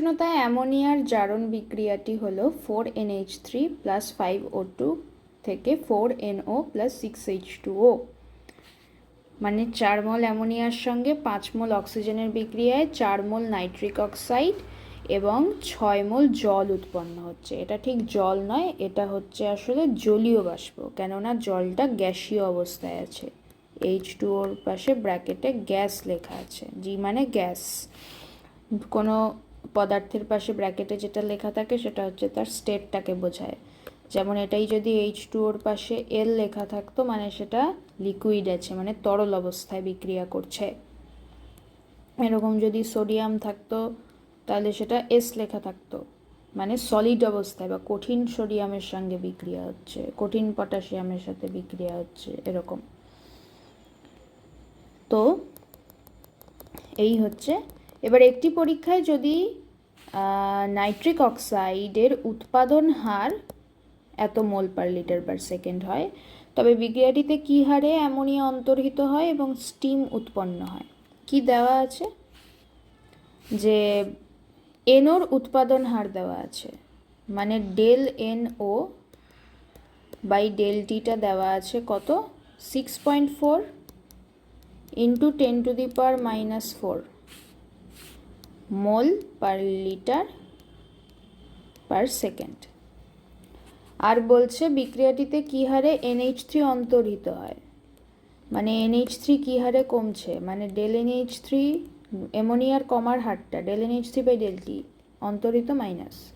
উষ্ণতায় অ্যামোনিয়ার জারণ বিক্রিয়াটি হল four NH three plus five O two থেকে four NO plus six H two O. মানে চার মোল অ্যামোনিয়ার সঙ্গে পাঁচ মোল অক্সিজেনের বিক্রিয়ায় চার মোল নাইট্রিক অক্সাইড এবং ছয় মোল জল উৎপন্ন হচ্ছে। এটা ঠিক জল নয়, এটা হচ্ছে আসলে জলীয় বাষ্প, কেননা জলটা গ্যাসীয় অবস্থায় আছে। এইচ টু ওর পাশে ব্র্যাকেটে গ্যাস লেখা আছে। জি মানে গ্যাস। কোনো পদার্থের পাশে ব্র্যাকেটে যেটা লেখা থাকে সেটা হচ্ছে তার স্টেটটাকে বোঝায়। যেমন এটাই যদি এইচ টু ওর পাশে এল লেখা থাকতো মানে সেটা লিকুইড আছে মানে তরল অবস্থায় বিক্রিয়া করছে। এরকম যদি সোডিয়াম থাকতো, তাহলে সেটা এস লেখা থাকতো। মানে সলিড অবস্থায় বা কঠিন সোডিয়ামের সঙ্গে বিক্রিয়া হচ্ছে, কঠিন পটাশিয়ামের সাথে বিক্রিয়া হচ্ছে, এরকম। তো, এই হচ্ছে এবার একটি পরীক্ষায় যদি নাইট্রিক অক্সাইডের উৎপাদন হার এত mole per litre per second হয়, তবে বিক্রিয়াটিতে কী হারে অ্যামোনিয়া অন্তর্হিত হয় এবং স্টিম উৎপন্ন হয়? কি দেওয়া আছে? যে এনোর উৎপাদন হার দেওয়া আছে মানে del N O by del theta দেওয়া আছে কত? Six point four into ten to the power minus four mole per litre per second. আর বলছে, বিক্রিয়াটিতে কী হারে এনএইচ থ্রি অন্তর্হিত হয়? মানে এনএইচ থ্রি কী হারে কমছে? মানে ডেল এনএইচ থ্রি অ্যামোনিয়ার কমার হারটা, del NH three by del t, অন্তরিত minus.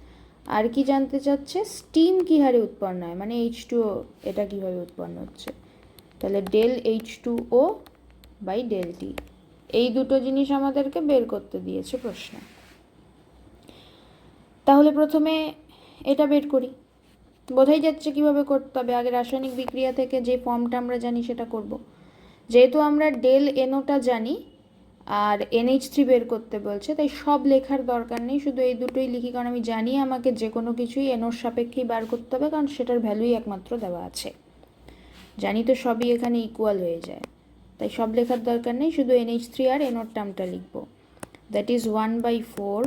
আর কি জানতে চাচ্ছে, স্টিম কী হারে উৎপন্ন হয়? মানে এইচ টু ও এটা কীভাবে উৎপন্ন হচ্ছে? তাহলে del H two O by del t. এই দুটো জিনিস আমাদেরকে বের করতে দিয়েছে প্রশ্ন। তাহলে প্রথমে এটা বের করি। বোঝাই যাচ্ছে কীভাবে করতে হবে। আগে রাসায়নিক বিক্রিয়া থেকে যে ফর্মটা আমরা জানি সেটা করব। যেহেতু আমরা ডেল এনোটা জানি, আর এনএইচ থ্রি বের করতে বলছে, তাই সব লেখার দরকার নেই। শুধু এই দুটোই লিখি, কারণ আমি জানি আমাকে যে কোনো কিছুই এনোর সাপেক্ষেই বার করতে হবে, কারণ সেটার ভ্যালুই একমাত্র দেওয়া আছে। জানি তো সবই এখানে ইকুয়াল হয়ে যায়। তাই সব লেখার দরকার নেই, শুধু এন এইচ থ্রি আর এনোর টার্মটা লিখব। That is one by four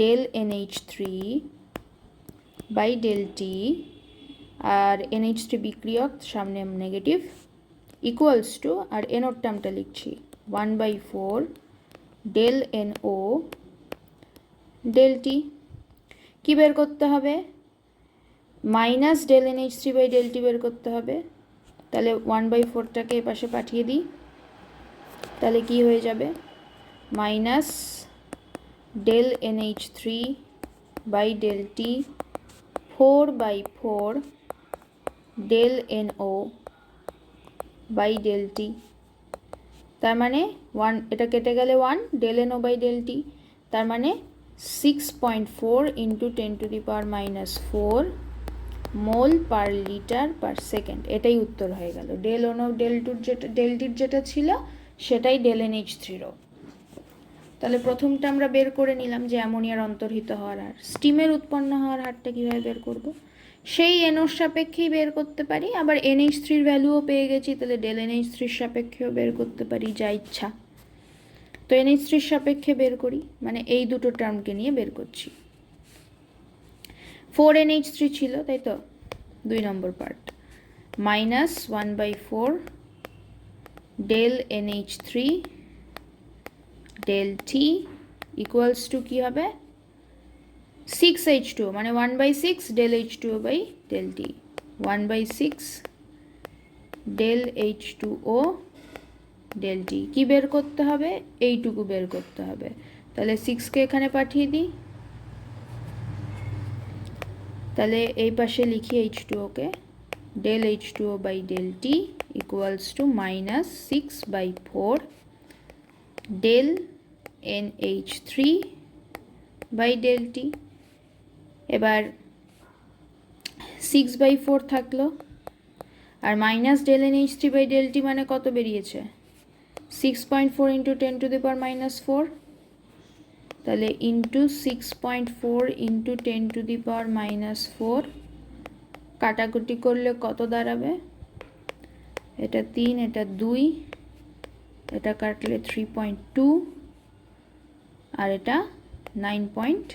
del N H three by del t R N H three বিক্রিয়ক সামনে নেগেটিভ ইকুয়ালস টু আর এনোর টার্মটা লিখছি। One by four del N O del t কী বের করতে হবে? Minus del N H three by del t বের করতে হবে। তাহলে ওয়ান বাই ফোরটাকে এ পাশে পাঠিয়ে দিই। তাহলে কি হয়ে যাবে? Minus del N H three by del t four by four del N O by del t তার মানে ওয়ান এটা কেটে গেলে one del N O by del t তার মানে six point four into ten to the power minus four mole per litre per second, এটাই উত্তর হয়ে গেল। ডেল ওন ডেল টুর যেটা, ডেল টির যেটা ছিল, সেটাই ডেল এন এইচ থ্রিরও তাহলে প্রথমটা আমরা বের করে নিলাম যে অ্যামোনিয়ার অন্তর্হিত হওয়ার হার। স্টিমের উৎপন্ন হওয়ার হারটা কীভাবে বের করব? সেই এনওর সাপেক্ষেই বের করতে পারি, আবার এনএইচ থ্রির ভ্যালুও পেয়ে গেছি, তাহলে ডেল এনএইচ থ্রির সাপেক্ষেও বের করতে পারি, যা ইচ্ছা। তো এনএইচ থ্রির সাপেক্ষে বের করি মানে এই দুটো টার্মকে নিয়ে বের করছি। ফোর এন এইচ থ্রি ছিল, তাই তো? দুই নম্বর part minus one by four del N H three del t equals to কী হবে? সিক্স এইচ টু মানে one by six del H two O by del t one by six del H two O del t কী বের করতে হবে? এইটুকু বের করতে হবে। তাহলে সিক্সকে এখানে পাঠিয়ে দিই। তাহলে এই পাশে লিখি H two okay del H two O by del t equals to minus six by four del N H three by del t এবার সিক্স বাই ফোর থাকল। আর minus del N H three by del t মানে কত বেরিয়েছে? Six point four into ten to the power minus four তাহলে into six point four into ten to the power minus four কাটাকুটি করলে কত দাঁড়াবে? এটা তিন, এটা দুই, এটা কাটলে থ্রি পয়েন্ট টু আর এটা nine point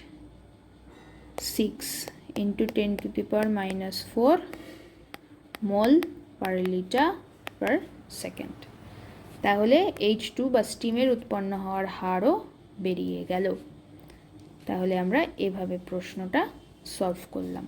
six into ten to the power minus four mole per litre per second তাহলে এইচ টু বা স্টিমের উৎপন্ন হওয়ার হারও বেরিয়ে গেল। তাহলে আমরা এভাবে প্রশ্নটা সলভ করলাম।